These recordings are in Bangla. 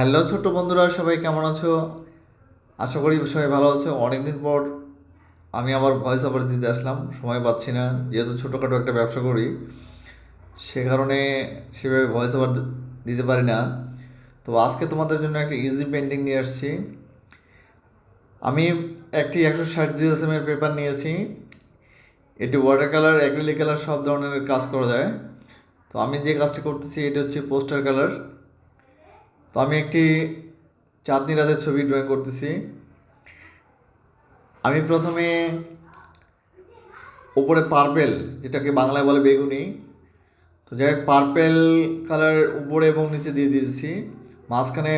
হ্যালো ছোট্ট বন্ধুরা, সবাই কেমন আছো? আশা করি সবাই ভালো আছো। অনেকদিন পর আমি আবার ভয়েস ওভার দিতে আসলাম, সময় পাচ্ছি না, যেহেতু ছোটোখাটো একটা ব্যবসা করি, সে কারণে সেভাবে ভয়েস ওভার দিতে পারি না। তো আজকে তোমাদের জন্য একটা ইজি পেন্টিং নিয়ে আসছি। আমি একটি একশো ষাট জিএসএমের পেপার নিয়েছি। এটি ওয়াটার কালার অ্যাক্রিলিক কালার সব ধরনের কাজ করা যায়। তো আমি যে কাজটি করতেছি, এটা হচ্ছে পোস্টার কালার তো আমি একটি চাঁদনি রাতের ছবি ড্রয়িং করতেছি। আমি প্রথমে উপরে পার্পেল যেটাকে বাংলায় বলে বেগুনি, তো যাই হোক পার্পেল কালার উপরে এবং নিচে দিয়ে দিয়েছি। মাঝখানে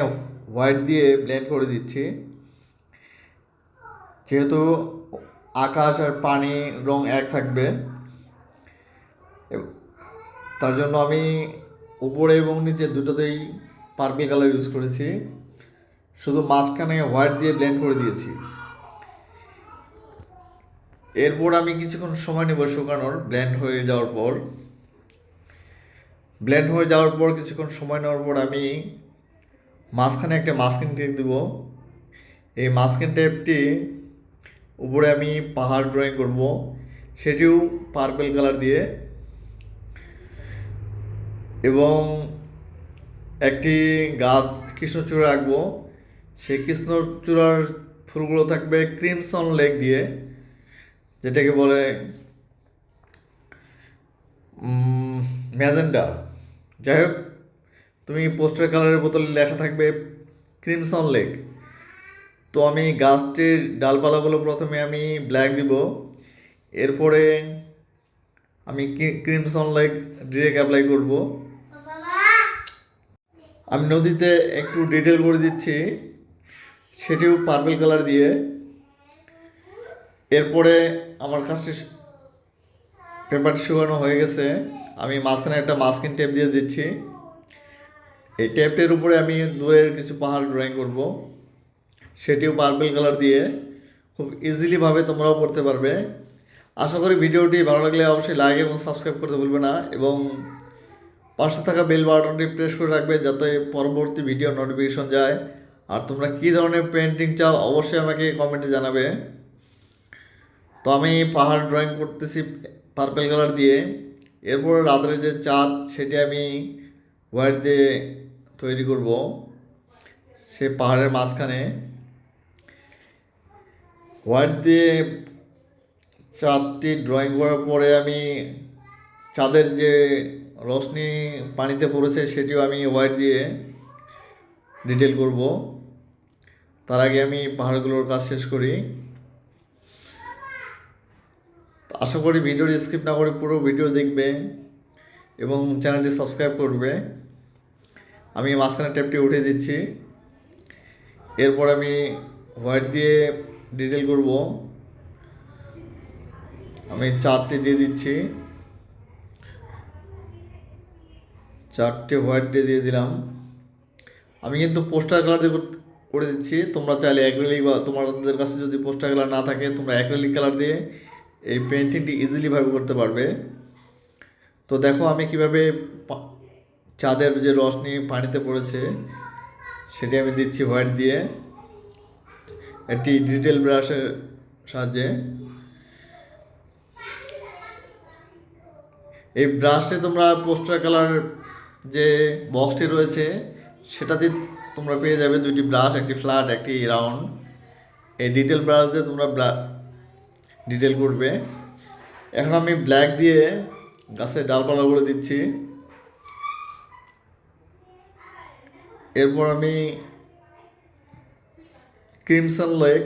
হোয়াইট দিয়ে ব্লেন্ড করে দিচ্ছি। যেহেতু আকাশ আর পানি রং এক থাকবে তার জন্য আমি উপরে এবং নিচে দুটোতেই পার্পল কালার ইউজ করেছি। শুধু মাঝখানে হোয়াইট দিয়ে ব্লেন্ড করে দিয়েছি। এরপর আমি কিছুক্ষণ সময় নেব শুকানোর, ব্লেন্ড হয়ে যাওয়ার পর। ব্লেন্ড হয়ে যাওয়ার পর কিছুক্ষণ সময় নেওয়ার পর আমি মাঝখানে একটা মাস্কিং টেপ দেব। এই মাস্কিং টেপটি উপরে আমি পাহাড় ড্রয়িং করব। সেটিও পার্পল কালার দিয়ে। এবং একটি গাছ কৃষ্ণচূড়া আঁকবো সেই কৃষ্ণচূড়ার ফুলগুলো থাকবে ক্রিমসন লেক দিয়ে, যেটাকে বলে ম্যাজেন্ডা। যাই হোক, তুমি পোস্টার কালারের বোতলে লেখা থাকবে ক্রিমসন লেক। তো আমি গাছটির ডালপালাগুলো প্রথমে আমি ব্ল্যাক দিব। এরপরে আমি ক্রিমসন লেক ডিরেক্ট অ্যাপ্লাই করব। আমি নদীতে একটু ডিটেল করে দিচ্ছি। সেটিও পার্পল কালার দিয়ে। এরপরে আমার কাছে পেপার শুকানো হয়ে গেছে। আমি মাঝখানে একটা মাস্কিং টেপ দিয়ে দিচ্ছি। এই টেপটির উপরে আমি দূরের কিছু পাহাড় ড্রয়িং করব। সেটিও পার্পল কালার দিয়ে। খুব ইজিলিভাবে তোমরাও করতে পারবে। আশা করি ভিডিওটি ভালো লাগলে অবশ্যই লাইক এবং সাবস্ক্রাইব করতে ভুলবে না। এবং পাশে থাকা বেল বাটনটি প্রেস করে রাখবে যাতে পরবর্তী ভিডিও নোটিফিকেশন যায়। আর তোমরা কী ধরনের পেন্টিং চাও অবশ্যই আমাকে কমেন্টে জানাবে। তো আমি পাহাড় ড্রয়িং করতেছি পার্পেল কালার দিয়ে। এরপর রাত্রে যে চাঁদ সেটি আমি হোয়াইট দিয়ে তৈরি করব সে পাহাড়ের মাঝখানে। হোয়াইট দিয়ে চাঁদটি ড্রয়িং করার পরে আমি চাঁদের যে রশ্মি পানিতে পড়েছে সেটিও আমি হোয়াইট দিয়ে ডিটেল করব। তার আগে আমি পাহাড়গুলোর কাজ শেষ করি। আশা করি ভিডিওটি স্কিপ না করে পুরো ভিডিও দেখবে এবং চ্যানেলটি সাবস্ক্রাইব করবে। আমি মাঝখানে ট্যাপটি উঠে দিচ্ছি। এরপর আমি হোয়াইট দিয়ে ডিটেল করব। আমি চারটি দিয়ে দিচ্ছি। চারটে হোয়াইট দিয়ে দিয়ে দিলাম। আমি কিন্তু পোস্টার কালার দিয়ে করে দিচ্ছি। তোমরা চাইলে অ্যাক্রেলিক বা তোমাদের কাছে যদি পোস্টার কালার না থাকে, তোমরা অ্যাক্রেলিক কালার দিয়ে এই পেন্টিংটি ইজিলিভাবে করতে পারবে। তো দেখো আমি কীভাবে চাঁদের যে রশ্মি পানিতে পড়েছে, সেটি আমি দিচ্ছি হোয়াইট দিয়ে। একটি ডিটেল ব্রাশের সাহায্যে। এই ব্রাশে তোমরা পোস্টার কালার যে বক্সটি রয়েছে, সেটাতে তোমরা পেয়ে যাবে দুইটি ব্রাশ একটি ফ্ল্যাট একটি রাউন্ড এই ডিটেল ব্রাশ দিয়ে তোমরা ডিটেল করবে। এখন আমি ব্ল্যাক দিয়ে গাছের ডালপালা করে দিচ্ছি। এরপর আমি ক্রিমসন লেক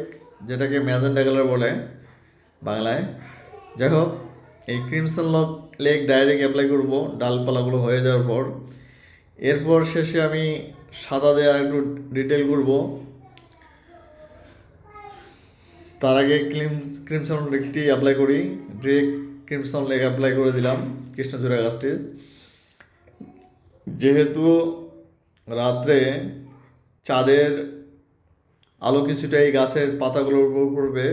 যেটাকে ম্যাজেন্ডা কালার বলে বাংলায়। যাই হোক এই crimson lock lake direct apply করব, ডালপালাগুলো হয়ে যাওয়ার পর। এরপর শেষে আমি সাদা দিয়ে আর একটু ডিটেল করব। তার আগে ক্রিম ক্রিমসন লেকটি অ্যাপ্লাই করি। ডিরেক্ট ক্রিমসন লেক অ্যাপ্লাই করে দিলাম কৃষ্ণচূড়া গাছটি। যেহেতু রাত্রে চাঁদের আলো কিছুটা এই গাছের পাতাগুলোর উপর পড়বে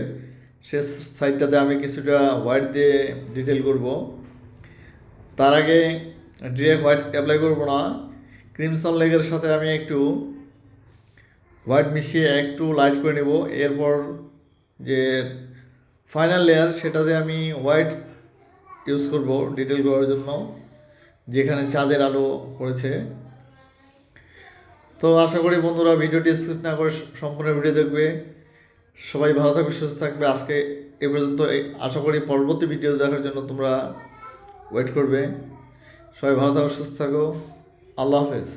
সে সাইডটাতে আমি কিছুটা হোয়াইট দিয়ে ডিটেল করব। তার আগে ডিরেক্ট হোয়াইট অ্যাপ্লাই করব না। ক্রিমসন লেগের সাথে আমি একটু হোয়াইট মিশিয়ে একটু লাইট করে নেব। এরপর যে ফাইনাল লেয়ার সেটাতে আমি হোয়াইট ইউজ করব ডিটেল করার জন্য, যেখানে চাঁদের আলো পড়েছে। তো আশা করি বন্ধুরা ভিডিওটি স্কিপ না করে সম্পূর্ণ ভিডিও দেখবে। সবাই ভালো থাকবে, সুস্থ থাকবে। আজকে এ পর্যন্ত আশা করি পরবর্তী ভিডিও দেখার জন্য তোমরা ওয়েট করবে। সবাই ভালো থাকো, সুস্থ থাকো। আল্লাহ হাফেজ।